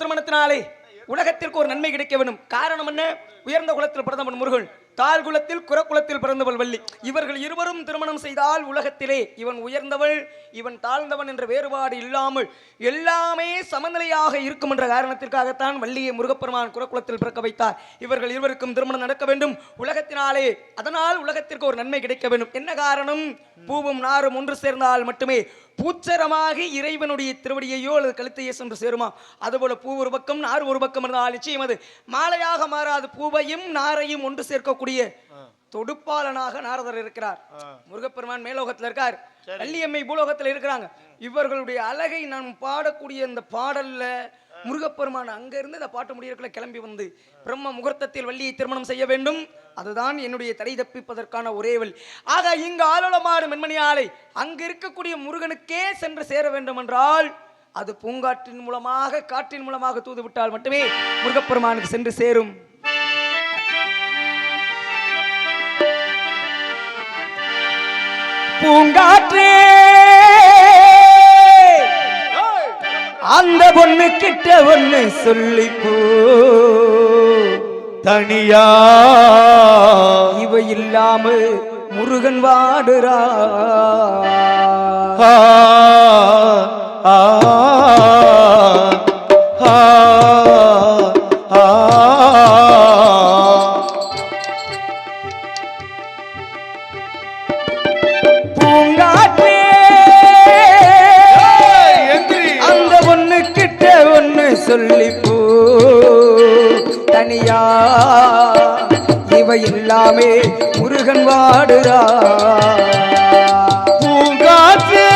திருமணத்தினாலே உலகத்திற்கு ஒரு நன்மை கிடைக்க வேண்டும் காரணம் என்ன? உயர்ந்த குலத்தில் பிறந்தவன் முருகன் தாழ் குலத்தில் குரக்குலத்தில் பிறந்தவள் வள்ளி. இவர்கள் இருவரும் திருமணம் செய்தால் உலகத்திலே இவன் உயர்ந்தவள் இவன் தாழ்ந்தவன் என்ற வேறுபாடு இல்லாமல் எல்லாமே சமநிலையாக இருக்கும் என்ற காரணத்திற்காகத்தான் வள்ளியை முருகப்பெருமான் குரக்குலத்தில் பிறக்க வைத்தார். இவர்கள் இருவருக்கும் திருமணம் நடக்க வேண்டும். உலகத்தினாலே அதனால் உலகத்திற்கு ஒரு நன்மை கிடைக்க வேண்டும் என்ன காரணம்? பூவும் நாரும் ஒன்று சேர்ந்தால் மட்டுமே பூச்சரமாகி இறைவனுடைய திருவடியையோ அல்லது கழுத்தையோ சென்று சேருமா? அதுபோல பூ ஒரு பக்கம் நார் ஒரு பக்கம் இருந்தால் நிச்சயம் அது. மாலையாக மாறாது பூவையும் நாரையும் ஒன்று சேர்க்கக்கூடிய தொடுப்பாளனாக நாரதர் இருக்கிறார். முருகப்பெருமான் மேலோகத்தில் இருக்கார். வள்ளியம்மை பூலோகத்தில் இருக்கிறாங்க. இவர்களுடைய அழகை நாம் பாடக்கூடிய இந்த பாடல்ல முருகப்பெருமான் அங்கிருந்து இந்த பாட்டு முடியறதுக்குள்ள கிளம்பி வந்து பிரம்ம முகூர்த்தத்தில் வள்ளியை திருமணம் செய்ய வேண்டும். அதுதான் என்னுடைய தடை தப்பிப்பதற்கான ஒரே வழி. ஆக இங்கு ஆலோலமாடு மென்மணி ஆலை அங்கு இருக்கக்கூடிய முருகனுக்கே சென்று சேர வேண்டும் என்றால் அது பூங்காற்றின் மூலமாக காற்றின் மூலமாக தூதுவிட்டால் மட்டுமே முருகப்பெருமானுக்கு சென்று சேரும். பூங்காற்றே அந்த பொண்ணு கிட்ட ஒண்ணு சொல்லி போ. தனியா. இவ இல்லாம முருகன் வாடுறா. இவை எல்லாமே முருகன் வாடுறா பூங்காற்றே.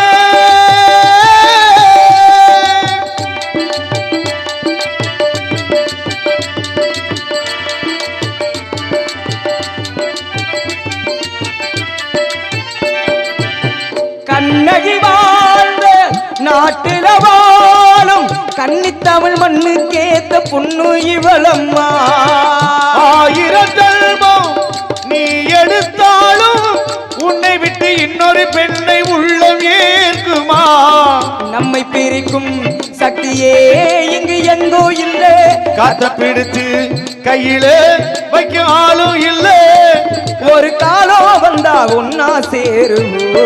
கண்ணகி வாழ்ந்த நாட்டில வாழும் கன்னித்தமிழ் மண்ணுக்கேத்த பொண்ணு இவளம்மா ஆயிரம் ஜென்மம் நீ எடுத்தாலும் உன்னை விட்டு இன்னொரு பெண்ணை உள்ளம் ஏற்குமா? நம்மை பிரிக்கும் சக்தியே இங்கு எங்கோ இல்ல. காத்த பிடிச்சு கையில வைக்க ஆளும் இல்ல. ஒரு காலம் வந்தா ஒன்னா சேருவோ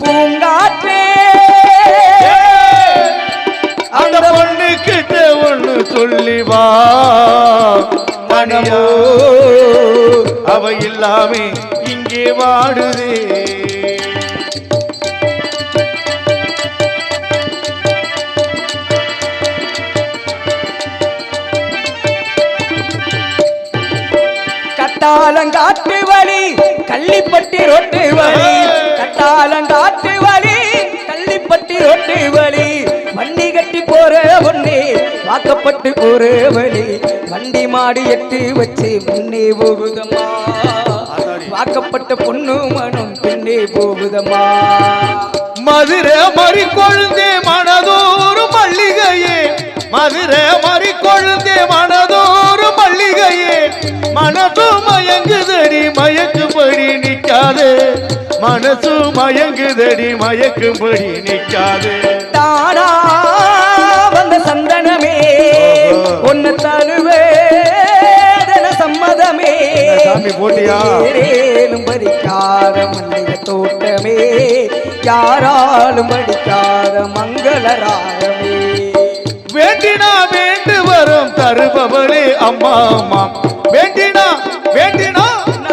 பூங்காற்றே. அந்த பொண்ணு கிட்ட ஒண்ணு சொல்லி அவ இல்லாமே இங்கே வாடுதே. கட்டாலங்காற்று வழி கள்ளிப்பட்டி ரொட்டு வழி கட்டாலங்காற்று வழி கள்ளிப்பட்டி ரொட்டு வழி வண்டி கட்டி போற ஒன்றே வாக்கப்பட்டு போற வழி வண்டி மாடி எட்டு வச்சு முன்னே போகுதம்மா. வாக்கப்பட்ட பொண்ணு மனம் பின்னே போகுதம்மா. மதுரை மறி கொழுந்தே மனதோறு மல்லிகையே. மதுரை மறி கொழுந்தே மனதோறு மல்லிகையே. மனசு மயங்குதடி மயக்கும்படி நிக்காதே. மனசு மயங்குதடி மயக்கும்படி தானா வந்த சந்தனமே ஒன்னு தழுவே சம்மதமே? ஏறேனும் பறிக்காத மல்லிகை தோட்டமே யாராலும் அடிக்காத மங்கள ராகமே. வேண்டினா வேண்டு வரும் தருபவளே அம்மா அம்மா. வேண்டினா வேண்டினா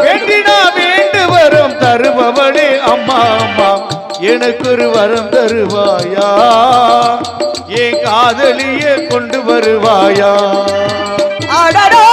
வேண்டினா வேண்டு வரும் தருபவளே அம்மா அம்மா. எனக்கு ஒரு வரம் தருவாயா? என் காதலியே கொண்டு வருவாயா? அடடோ!